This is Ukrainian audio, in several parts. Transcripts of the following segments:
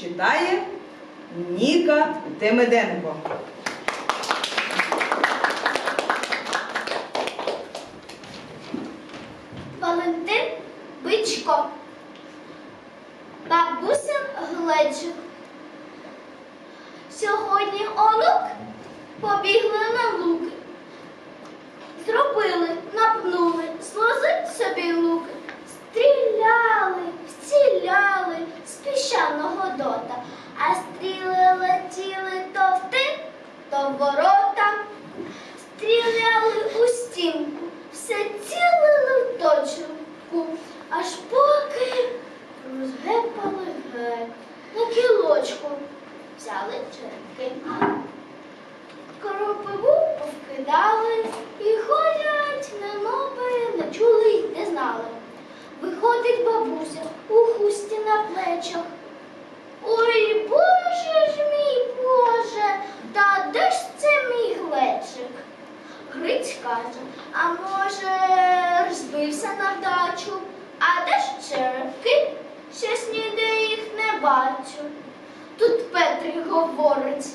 читає Ніка Демиденко. Валентин Бичко. Бабуся Гледжик. Сьогодні онук побігли на луки. Зробили, напнули, слозить собі луки. Ворота. Стріляли у стінку, все цілили в точку, аж поки розгепали геть на кілочку, взяли черепки. Кропиву повкидали і ходять, немови не чули й не знали. Виходить бабуся у хусті на плечах. Гриць каже, а може, розбився на вдачу, а де ж черепки? Щось ніде їх не бачу. Тут Петрик говорить,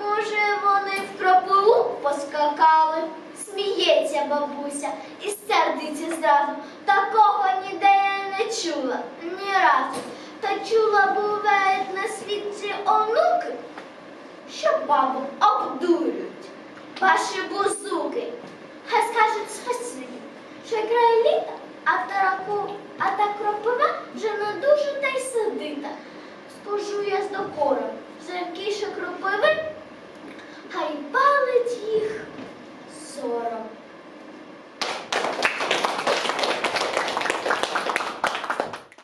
може, вони в кропиву поскакали. Сміється бабуся і сердиться зразу. Такого ніде я не чула, ні разу. Та чула, бувають на світі онуки, що бабу обдурюють. Ваші бузуки. Хай скажуть спасибі, що грає літа, а тараку, а та кропива вже не дуже та й сидита. Скажу я з докором,